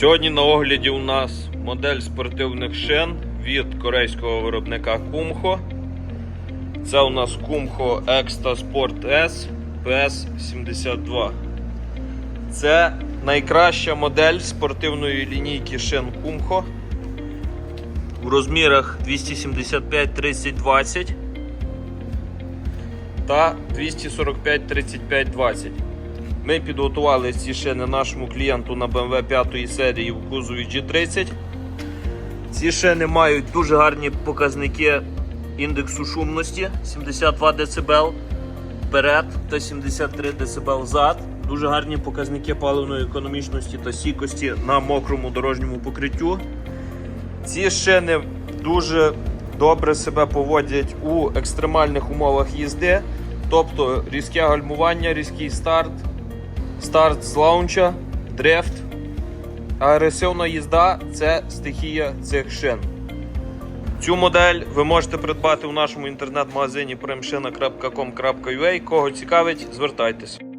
Сьогодні на огляді у нас модель спортивних шин від корейського виробника Kumho. Це у нас Kumho Extra Sport S PS72. Це найкраща модель спортивної лінійки шин Kumho в розмірах 275 30 20 та 245 35 20. Ми підготували ці шини нашому клієнту на BMW 5 серії в кузові G30. Ці шини мають дуже гарні показники індексу шумності 72 дБ вперед та 73 дБ зад. Дуже гарні показники паливної економічності та стійкості на мокрому дорожньому покриттю. Ці шини дуже добре себе поводять у екстремальних умовах їзди, тобто різке гальмування, різкий старт, старт з лаунча, дрифт. Агресивна їзда це стихія цих шин. Цю модель ви можете придбати у нашому інтернет-магазині primshina.com.ua. Кого цікавить, звертайтеся.